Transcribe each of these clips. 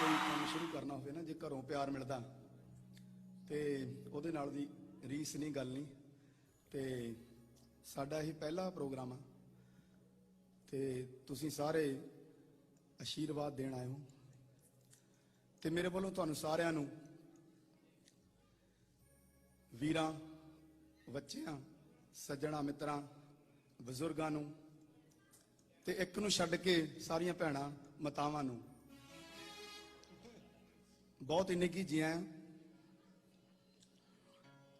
ਕੋਈ ਕੰਮ ਸ਼ੁਰੂ ਕਰਨਾ ਹੋਵੇ ਨਾ, ਜੇ ਘਰੋਂ ਪਿਆਰ ਮਿਲਦਾ, ਤੇ ਉਹਦੇ ਨਾਲ ਦੀ ਰੀਸ ਨਹੀਂ, ਗੱਲ ਨਹੀਂ। ਤੇ ਸਾਡਾ ਇਹ ਪਹਿਲਾ ਪ੍ਰੋਗਰਾਮ ਆ। ਤੇ ਤੁਸੀਂ ਸਾਰੇ ਆਸ਼ੀਰਵਾਦ ਦੇਣ ਆਏ ਹੋ। ਤੇ ਮੇਰੇ ਵੱਲੋਂ ਤੁਹਾਨੂੰ ਸਾਰਿਆਂ ਨੂੰ ਵੀਰਾਂ, ਬੱਚਿਆਂ, ਸੱਜਣਾ, ਮਿੱਤਰਾਂ, ਬਜ਼ੁਰਗਾਂ ਨੂੰ ਤੇ ਇੱਕ ਨੂੰ ਛੱਡ ਕੇ ਸਾਰੀਆਂ ਭੈਣਾਂ, ਮਾਤਾਵਾਂ ਨੂੰ ਬਹੁਤ ਇੰਨੇ ਕੀ ਜੀਆਂ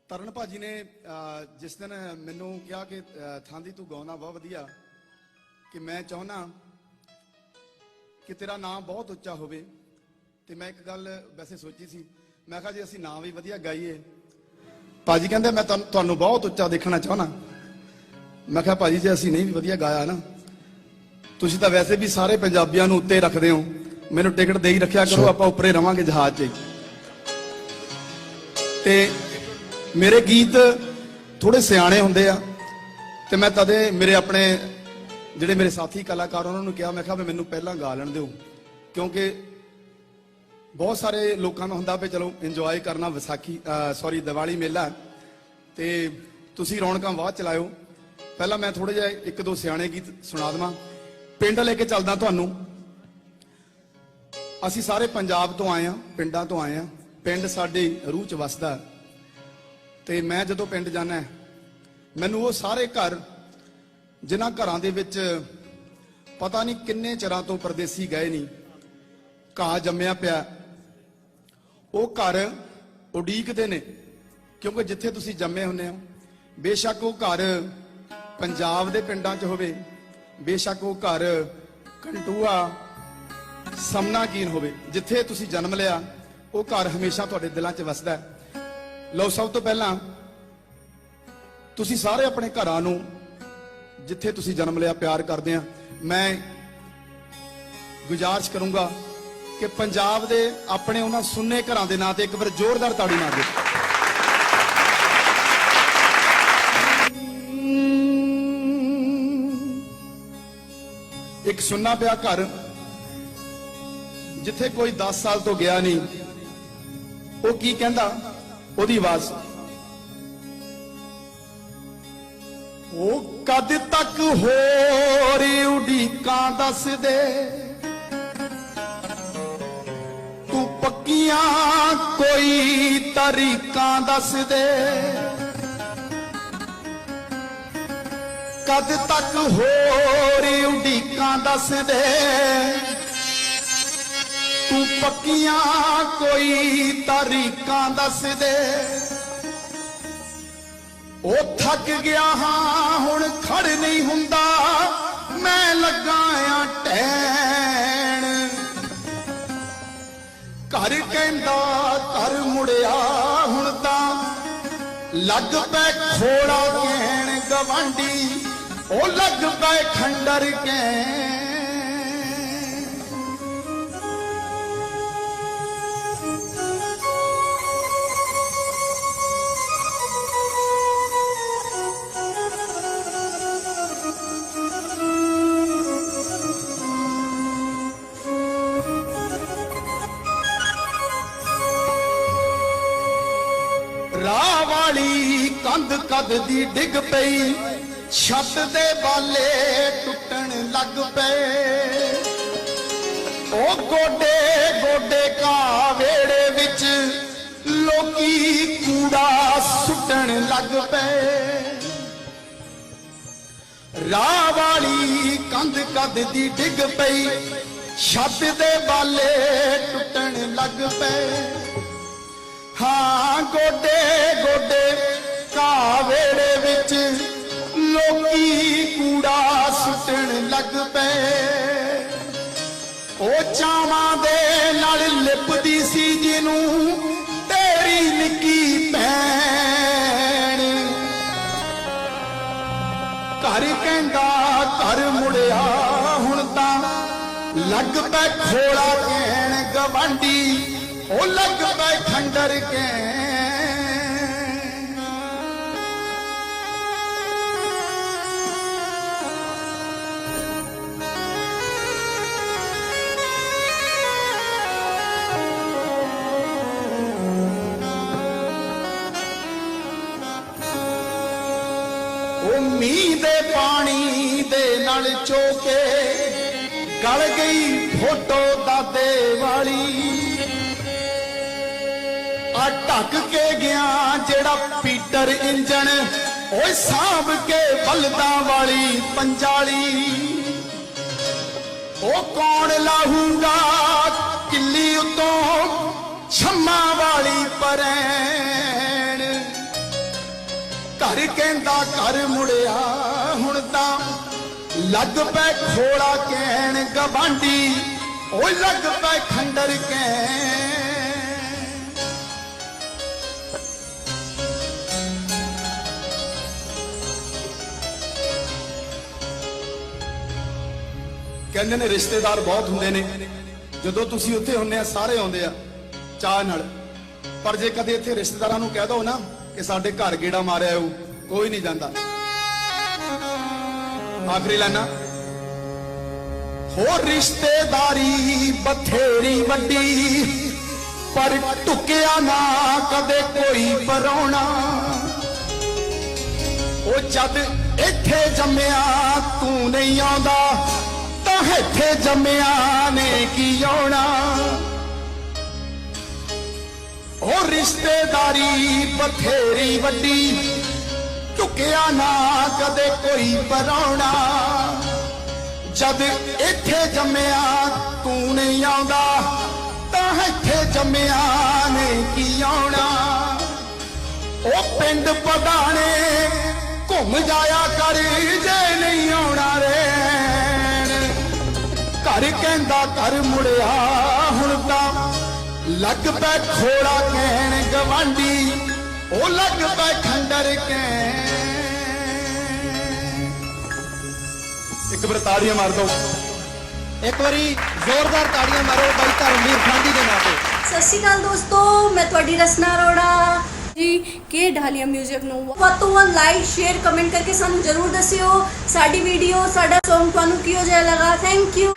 ਤਰਨ ਭਾਜੀ ਨੇ ਅਹ, ਜਿਸ ਦਿਨ ਮੈਨੂੰ ਕਿਹਾ ਕਿ ਅਹ, ਥਾਂਦੀ ਤੂੰ ਗਾਉਣਾ ਬਹੁਤ ਵਧੀਆ ਕਿ ਮੈਂ ਚਾਹੁੰਨਾ ਕਿ ਤੇਰਾ ਨਾਮ ਬਹੁਤ ਉੱਚਾ ਹੋਵੇ। ਤੇ ਮੈਂ ਇੱਕ ਗੱਲ ਵੈਸੇ ਸੋਚੀ ਸੀ ਮੈਂ ਕਿਹਾ ਜੇ ਅਸੀਂ ਨਾਮ ਵੀ ਵਧੀਆ ਗਾਈਏ ਭਾਜੀ ਕਹਿੰਦੇ ਮੈਂ ਤੁਹਾਨੂੰ ਤੁਹਾਨੂੰ ਬਹੁਤ ਉੱਚਾ ਦੇਖਣਾ ਚਾਹੁੰਦਾ ਮੈਂ ਕਿਹਾ ਭਾਜੀ ਜੇ ਅਸੀਂ ਨਹੀਂ ਵੀ ਵਧੀਆ ਗਾਇਆ ਨਾ ਤੁਸੀਂ ਤਾਂ ਵੈਸੇ ਵੀ ਸਾਰੇ ਪੰਜਾਬੀਆਂ ਨੂੰ ਉੱਤੇ ਰੱਖਦੇ ਹੋ। ਮੈਨੂੰ ਟਿਕਟ ਦੇ ਹੀ ਰੱਖਿਆ ਕਰੋ ਆਪਾਂ ਉੱਪਰੇ ਰਵਾਂਗੇ ਜਹਾਜ਼ 'ਚ। ਤੇ ਮੇਰੇ ਗੀਤ ਥੋੜੇ ਸਿਆਣੇ ਹੁੰਦੇ ਆ ਤੇ ਮੈਂ ਤਦੇ ਮੇਰੇ ਆਪਣੇ ਜਿਹੜੇ ਮੇਰੇ ਸਾਥੀ ਕਲਾਕਾਰ ਉਹਨਾਂ ਨੂੰ ਕਿਹਾ ਮੈਂ ਕਿਹਾ ਵੀ ਮੈਨੂੰ ਪਹਿਲਾਂ ਗਾ ਲੈਣ ਦਿਓ ਕਿਉਂਕਿ ਬਹੁਤ ਸਾਰੇ ਲੋਕਾਂ ਦਾ ਹੁੰਦਾ ਵੀ ਚਲੋ ਇੰਜੋਏ ਕਰਨਾ ਵਿਸਾਖੀ ਸੌਰੀ ਦੀਵਾਲੀ ਮੇਲਾ। ਤੇ ਤੁਸੀਂ ਰੌਣਕਾਂ ਬਾਅਦ ਚਲਾਇਓ ਪਹਿਲਾਂ ਮੈਂ ਥੋੜੇ ਜਿਹਾ ਇੱਕ ਦੋ ਸਿਆਣੇ ਗੀਤ ਸੁਣਾ ਦੇਵਾਂ ਪਿੰਡ ਲੈ ਕੇ ਚੱਲਦਾ ਤੁਹਾਨੂੰ ਅਸੀਂ ਸਾਰੇ ਪੰਜਾਬ ਤੋਂ ਆਏ ਆ ਪਿੰਡਾਂ ਤੋਂ ਆਏ ਆ ਪਿੰਡ ਸਾਡੇ ਰੂਹ ਚ ਵਸਦਾ ਹੈ। ਤੇ ਮੈਂ ਜਦੋਂ ਪਿੰਡ ਜਾਣਾ ਮੈਨੂੰ ਉਹ ਸਾਰੇ ਘਰ ਜਿਨ੍ਹਾਂ ਘਰਾਂ ਦੇ ਵਿੱਚ ਪਤਾ ਨਹੀਂ ਕਿੰਨੇ ਚਿਰਾਂ ਤੋਂ ਪਰਦੇਸੀ ਗਏ ਨਹੀਂ, ਘਾਹ ਜੰਮਿਆ ਪਿਆ ਉਹ ਘਰ ਉਡੀਕਦੇ ਨੇ, ਕਿਉਂਕਿ ਜਿੱਥੇ ਤੁਸੀਂ ਜੰਮੇ ਹੁੰਨੇ ਹੋ, ਬੇਸ਼ੱਕ ਉਹ ਘਰ ਪੰਜਾਬ ਦੇ ਪਿੰਡਾਂ 'ਚ ਹੋਵੇ, ਬੇਸ਼ੱਕ ਉਹ ਘਰ ਕੰਟੂਆ ਸਮਨਾਕੀਨ ਹੋਵੇ, ਜਿੱਥੇ ਤੁਸੀਂ ਜਨਮ ਲਿਆ, ਉਹ ਘਰ ਹਮੇਸ਼ਾ ਤੁਹਾਡੇ ਦਿਲਾਂ 'ਚ ਵਸਦਾ ਹੈ। ਲਓ, ਸਭ ਤੋਂ ਪਹਿਲਾਂ ਤੁਸੀਂ ਸਾਰੇ ਆਪਣੇ ਘਰਾਂ ਨੂੰ ਜਿੱਥੇ ਤੁਸੀਂ ਜਨਮ ਲਿਆ ਪਿਆਰ ਕਰਦੇ ਆ। ਮੈਂ ਗੁਜ਼ਾਰਿਸ਼ ਕਰੂੰਗਾ ਕਿ ਪੰਜਾਬ ਦੇ ਆਪਣੇ ਉਹਨਾਂ ਸੁੰਨੇ ਘਰਾਂ ਦੇ ਨਾਂ ਤੇ ਇੱਕ ਵਾਰ ਜ਼ੋਰਦਾਰ ਤਾੜੀ ਮਾਰ ਦਿਓ। ਇੱਕ ਸੁੰਨਾ ਪਿਆ ਘਰ ਜਿੱਥੇ ਕੋਈ 10 ਸਾਲ ਤੋਂ ਗਿਆ ਨਹੀਂ, ਉਹ ਕੀ ਕਹਿੰਦਾ? ਉਹਦੀ ਆਵਾਜ਼। ਉਹ ਕਦ ਤੱਕ ਹੋਰ ਉਡੀਕਾਂ ਦੱਸਦੇ? ਤੂੰ ਪੱਕੀਆਂ ਕੋਈ ਤਰੀਕਾਂ ਦੱਸ ਦੇ ਕਦ ਤੱਕ ਹੋਰ ਉਡੀਕਾਂ ਦੱਸਦੇ? ਤੂੰ ਪੱਕੀਆਂ ਕੋਈ ਤਰੀਕਾਂ ਦੱਸ ਦੇ। ਉਹ ਥੱਕ ਗਿਆ ਹਾਂ, ਹੁਣ ਖੜ ਨਹੀਂ ਹੁੰਦਾ। ਮੈਂ ਲੱਗਾ ਆ ਟੈਣ ਘਰ ਕਹਿੰਦਾ, ਘਰ ਮੁੜਿਆ ਹੁਣ ਤਾਂ। ਲੱਗ ਪੈ ਖੋੜਾ ਕਹਿਣ ਗਵਾਂਡੀ ਉਹ ਲੱਗ ਪੈ ਖੰਡਰ ਕਹਿਣ। ਕੰਧ ਕਦ ਦੀ ਡਿੱਗ ਪਈ? ਛੱਤ ਦੇ ਬਾਲੇ ਟੁੱਟਣ ਲੱਗ ਪਏ। ਉਹ ਗੋਡੇ ਗੋਡੇ ਕਾ ਵੇੜੇ ਵਿੱਚ ਲੋਕੀ ਕੂੜਾ ਸੁੱਟਣ ਲੱਗ ਪਏ। ਰਾਹ ਵਾਲੀ ਕੰਧ ਕਦ ਦੀ ਡਿੱਗ ਪਈ? ਛੱਤ ਦੇ ਬਾਲੇ ਟੁੱਟਣ ਲੱਗ ਪਏ। ਹਾਂ, ਗੋਡੇ ਗੋਡੇ ਵੇੜੇ ਵਿੱਚ ਲੋਕੀ ਕੂੜਾ ਸੁੱਟਣ ਲੱਗ ਪਏ। ਉਹ ਚਾਵਾਂ ਦੇ ਨਾਲ ਲਿਪਦੀ ਸੀ ਜਿਹਨੂੰ ਤੇਰੀ ਨਿੱਕੀ ਭੈਣ। ਘਰ ਕਹਿੰਦਾ, ਘਰ ਮੁੜਿਆ, ਹੁਣ ਤਾਂ ਲੱਗ ਪੈ ਖੋਲਾ ਕਹਿਣ ਗਵਾਂਡੀ ਉਹ ਲੱਗ ਪੈ ਖੰਡਰ ਕਹਿਣ ਮੀਂਹ ਪਾਣੀ ਦੇ ਨਾਲ ਚੋਕੇ, ਗਲ ਗਈ ਫੋਟੋ ਦਾਦੇ ਵਾਲੀ। ਆ ਢੱਕ ਕੇ ਗਿਆ ਜਿਹੜਾ ਪੀਟਰ ਇੰਜਣ, ਓਏ ਸਾਂਭ ਕੇ ਬਲਦਾਂ ਵਾਲੀ ਪੰਜਾਲੀ। ਉਹ ਕੌਣ ਲਾਹੂਗਾ ਕਿੱਲੀ ਉਤੋਂ ਛੰਮਾ ਵਾਲੀ ਪਰੈਣ। ਘਰ ਕਹਿੰਦਾ ਘਰ ਮੁੜਿਆ। ਲੱਗ ਪੈ ਖੋਲਾ ਕਹਿਣ ਗਵਾਂਢੀ, ਓਏ ਲੱਗ ਪੈ ਖੰਡਰ ਕਹਿਣ ਕਹਿੰਦੇ ਨੇ ਰਿਸ਼ਤੇਦਾਰ ਬਹੁਤ ਹੁੰਦੇ ਨੇ। ਜਦੋਂ ਤੁਸੀਂ ਉੱਥੇ ਹੁੰਨੇ ਆ, ਸਾਰੇ ਆਉਂਦੇ ਆ ਚਾਹ ਨਾਲ। ਪਰ ਜੇ ਕਦੇ ਇੱਥੇ ਰਿਸ਼ਤੇਦਾਰਾਂ ਨੂੰ ਕਹਿ ਦੋ ਨਾ ਕਿ ਸਾਡੇ ਘਰ ਗੇੜਾ ਮਾਰਿਆ ਉਹ ਕੋਈ ਨਹੀਂ ਜਾਂਦਾ। ਆਖਰੀ ਲਾਨਾ ਹੋ ਰਿਸ਼ਤੇਦਾਰੀ ਬਥੇਰੀ ਵੱਡੀ, ਪਰ ਟੁਕਿਆ ਨਾ ਕਦੇ ਕੋਈ ਪਰੋਣਾ। ਉਹ ਜਦ ਇੱਥੇ ਜੰਮਿਆ, ਤੂੰ ਨਹੀਂ ਆਉਂਦਾ, ਤਾਂ ਇੱਥੇ ਜੰਮਿਆ ਨੇ ਕੀ ਆਉਣਾ? ਉਹ ਰਿਸ਼ਤੇਦਾਰੀ ਬਥੇਰੀ ਵੱਡੀ ਝੁਕਿਆ ਨਾ ਕਦੇ ਕੋਈ ਪਰਾਉਣਾ ਜਦ ਇੱਥੇ ਜੰਮਿਆ ਤੂੰ ਨਹੀਂ ਆਉਂਦਾ, ਤਾਂ ਇੱਥੇ ਜੰਮਿਆ ਨੇ ਕੀ ਆਉਣਾ। ਉਹ ਪਿੰਡ ਪਧਾਣੇ ਘੁੰਮ ਜਾਇਆ ਕਰ ਜੇ ਨਹੀਂ ਆਉਣਾ ਰੇਣ ਘਰ ਕਹਿੰਦਾ ਘਰ ਮੁੜਿਆ, ਹੁਣ ਤਾਂ ਲੱਗ ਪੈ ਖੋੜਾ ਕਹਿਣ ਗਵਾਂਢੀ। ਉਹ ਲੱਗ ਪੈ ਖੰਡਰ ਕਹਿਣ ਇੱਕ ਵਾਰ ਤਾੜੀਆਂ ਮਾਰ ਦੋ। ਇੱਕ ਵਾਰੀ ਜ਼ੋਰਦਾਰ ਤਾੜੀਆਂ ਮਾਰੋ ਬਾਈ ਧਰਮਵੀਰ ਫਾਂਡੀ ਦੇ ਨਾਂ ਤੇ। ਸਤਿ ਸ਼੍ਰੀ ਅਕਾਲ ਦੋਸਤੋ ਮੈਂ ਤੁਹਾਡੀ ਰਸਨਾ ਅਰੋੜਾ। ਜੀ ਕੇ ਢਾਲੀਆ ਮਿਊਜ਼ਿਕ ਨੂੰ ਵੱਧ ਤੋਂ ਵੱਧ ਲਾਈਕ ਸ਼ੇਅਰ ਕਮੈਂਟ ਕਰਕੇ ਸਾਨੂੰ ਜਰੂਰ ਦੱਸਿਓ। ਸਾਡੀ ਵੀਡੀਓ ਸਾਡਾ Song ਤੁਹਾਨੂੰ ਕਿਹੋ ਜਿਹਾ ਲੱਗਾ? Thank you